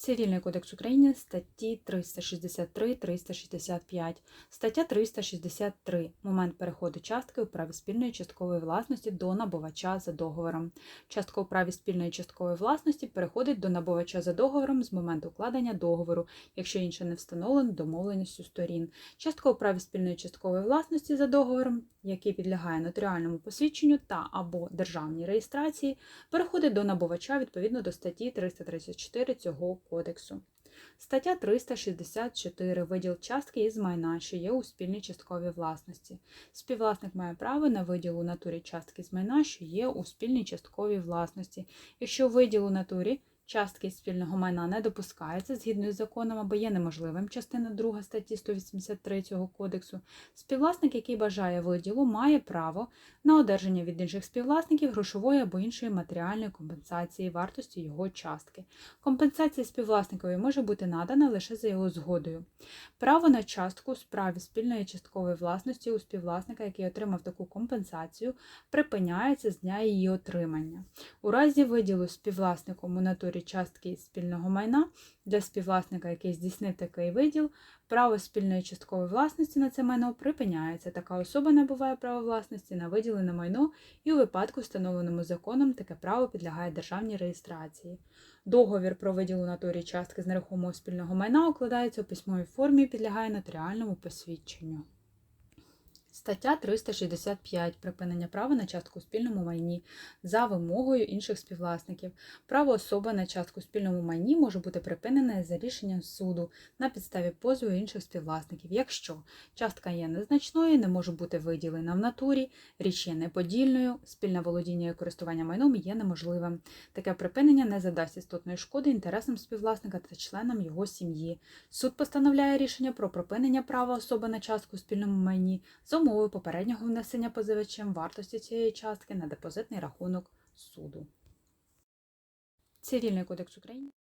Цивільний кодекс України статті 363-365. Стаття 363. Момент переходу частки у праві спільної часткової власності до набувача за договором. Частка у праві спільної часткової власності переходить до набувача за договором з моменту укладення договору, якщо інше не встановлено домовленістю сторін. Частка у праві спільної часткової власності за договором, який підлягає нотаріальному посвідченню та або державній реєстрації, переходить до набувача відповідно до статті 334 цього кодексу. Стаття 364. Виділ частки із майна, що є у спільній частковій власності. Співвласник має право на виділ у натурі частки з майна, що є у спільній частковій власності. Якщо виділ у натурі частки спільного майна не допускається згідно з законом або є неможливим, частина 2 статті 183 цього кодексу, співвласник, який бажає виділу, має право на одержання від інших співвласників грошової або іншої матеріальної компенсації вартості його частки. Компенсація співвласникові може бути надана лише за його згодою. Право на частку у справі спільної часткової власності у співвласника, який отримав таку компенсацію, припиняється з дня її отримання. У разі виділу співвласником у натурі частки із спільного майна для співвласника, який здійснив такий виділ, право спільної часткової власності на це майно припиняється. Така особа набуває право власності на виділене майно, і у випадку, встановленому законом, таке право підлягає державній реєстрації. Договір про виділ у натурі частки з нерухомого спільного майна укладається у письмовій формі і підлягає нотаріальному посвідченню. Стаття 365. Припинення права на частку у спільному майні за вимогою інших співвласників. Право особи на частку у спільному майні може бути припинене за рішенням суду на підставі позову інших співвласників, якщо частка є незначною, не може бути виділена в натурі, річ є неподільною, спільне володіння і користування майном є неможливим. Таке припинення не задасть істотної шкоди інтересам співвласника та членам його сім'ї. Суд постановляє рішення про припинення права особи на частку у спільному майні умови попереднього внесення позивачем вартості цієї частки на депозитний рахунок суду. Цивільний кодекс України.